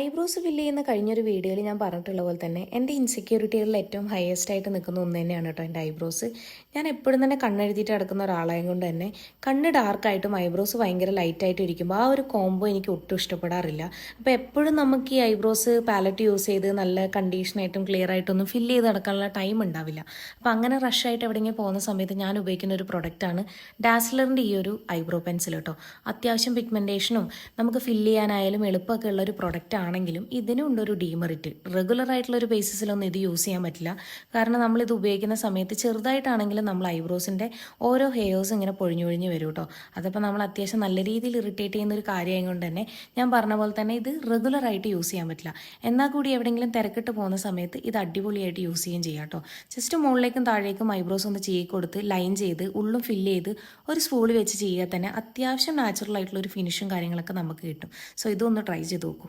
Eyebrows fill ചെയ്യുന്ന കഴിഞ്ഞൊരു വീഡിയോയിൽ ഞാൻ പറഞ്ഞിട്ടുള്ള പോലെ തന്നെ എന്റെ ഇൻസെക്യൂരിറ്റികളിൽ ഏറ്റവും ഹയസ്റ്റ് ആയിട്ട് നിൽക്കുന്ന ഒന്ന് തന്നെയാണ് കേട്ടോ എന്റെ ഐബ്രോസ്. ഞാൻ എപ്പോഴും തന്നെ കണ്ണെഴുതിയിട്ട് കിടക്കുന്ന ഒരാളായത് കൊണ്ട് തന്നെ കണ്ണ് ഡാർക്കായിട്ടും ഐബ്രോസ് ഭയങ്കര ലൈറ്റായിട്ടും ഇരിക്കുമ്പോൾ ആ ഒരു കോംബോ എനിക്ക് ഒട്ടും ഇഷ്ടപ്പെടാറില്ല. അപ്പോൾ എപ്പോഴും നമുക്ക് ഈ ഐബ്രോസ് പാലറ്റ് യൂസ് ചെയ്ത് നല്ല കണ്ടീഷനായിട്ടും ക്ലിയർ ആയിട്ടൊന്നും ഫില്ല് ചെയ്ത് നടക്കാനുള്ള ടൈം ഉണ്ടാവില്ല. അപ്പോൾ അങ്ങനെ റഷായിട്ട് എവിടെയെങ്കിലും പോകുന്ന സമയത്ത് ഞാൻ ഉപയോഗിക്കുന്ന ഒരു പ്രൊഡക്റ്റാണ് ഡാസ്ലറിന്റെ ഈ ഒരു ഐബ്രോ പെൻസിൽ കേട്ടോ. അത്യാവശ്യം പിഗ്മെന്റേഷനും നമുക്ക് ഫില്ല് ചെയ്യാനായാലും എളുപ്പമൊക്കെ ഉള്ള ഒരു പ്രൊഡക്റ്റ് ആണെങ്കിലും ഇതിനും ഉണ്ടൊരു ഡീമെറിറ്റ് റെഗുലർ ആയിട്ടുള്ള ഒരു ബേസിസിലൊന്നും ഇത് യൂസ് ചെയ്യാൻ പറ്റില്ല. കാരണം നമ്മൾ ഇത് ഉപയോഗിക്കുന്ന സമയത്ത് ചെറുതായിട്ടാണെങ്കിലും നമ്മൾ ഐബ്രോസിന്റെ ഓരോ ഹെയർസ് ഇങ്ങനെ പൊഴിഞ്ഞു പൊഴിഞ്ഞ് വരും കേട്ടോ അതപ്പോൾ നമ്മൾ അത്യാവശ്യം നല്ല രീതിയിൽ ഇറിറ്റേറ്റ് ചെയ്യുന്ന ഒരു കാര്യമായത് കൊണ്ട് തന്നെ ഞാൻ പറഞ്ഞ പോലെ തന്നെ ഇത് റെഗുലർ ആയിട്ട് യൂസ് ചെയ്യാൻ പറ്റില്ല. എന്നാൽ കൂടി എവിടെയെങ്കിലും തിരക്കിട്ട് പോകുന്ന സമയത്ത് ഇത് അടിപൊളിയായിട്ട് യൂസ് ചെയ്യുകയും ചെയ്യാം കേട്ടോ ജസ്റ്റ് മുകളിലേക്കും താഴേക്കും ഐബ്രോസ് ഒന്ന് ചെയ്യി കൊടുത്ത് ലൈൻ ചെയ്ത് ഉള്ളും ഫില്ല് ചെയ്ത് ഒരു സ്പൂൾ വെച്ച് ചെയ്യുക തന്നെ അത്യാവശ്യം നാച്ചുറൽ ആയിട്ടുള്ള ഒരു ഫിനിഷും കാര്യങ്ങളൊക്കെ നമുക്ക് കിട്ടും. സോ ഇതൊന്ന് ട്രൈ ചെയ്ത് നോക്കൂ.